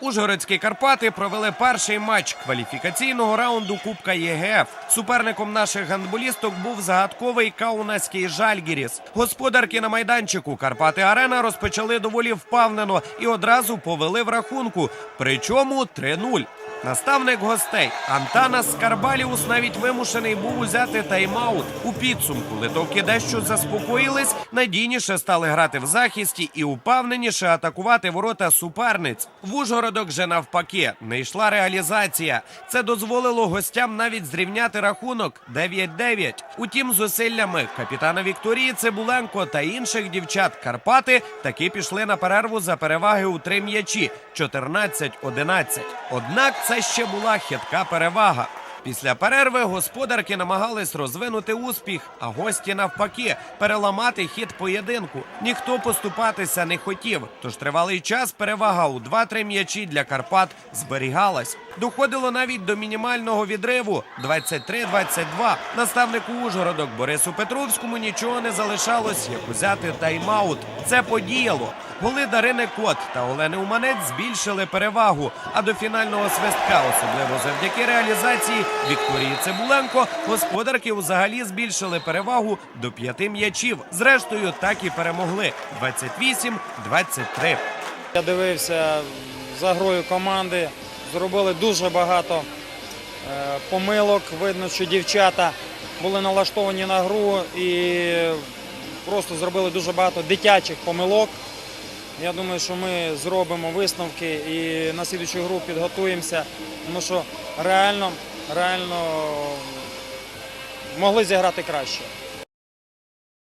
Ужгородські Карпати провели перший матч кваліфікаційного раунду Кубка ЄГФ. Суперником наших гандболісток був загадковий каунаський Жальгіріс. Господарки на майданчику Карпати Арена розпочали доволі впевнено і одразу повели в рахунку. Причому 3-0. Наставник гостей Антанас Скарбаліус навіть вимушений був узяти тайм-аут. У підсумку литовки дещо заспокоїлись, надійніше стали грати в захисті і упевненіше атакувати ворота суперниць. В Ужгородок же навпаки не йшла реалізація. Це дозволило гостям навіть зрівняти рахунок 9-9. Утім, зусиллями капітана Вікторії Цибуленко та інших дівчат Карпати таки пішли на перерву за переваги у три м'ячі 14-11. Однак це ще була хитка перевага. Після перерви господарки намагались розвинути успіх, а гості навпаки переламати хід поєдинку. Ніхто поступатися не хотів. Тож тривалий час перевага у 2-3 м'ячі для Карпат зберігалась. Доходило навіть до мінімального відриву 23-22. Наставнику Ужгородок Борису Петровському нічого не залишалось, як узяти тайм-аут. Це подіяло. Голи Дарини Кот та Олени Уманець збільшили перевагу. А до фінального свистка, особливо завдяки реалізації Вікторії Цибуленко, господарки взагалі збільшили перевагу до п'яти м'ячів. Зрештою, так і перемогли 28-23. Я дивився за грою команди, зробили дуже багато е, помилок. Видно, що дівчата були налаштовані на гру і просто зробили дуже багато дитячих помилок. Я думаю, що ми зробимо висновки і на слідчу гру підготуємося, тому що реально, реально могли зіграти краще.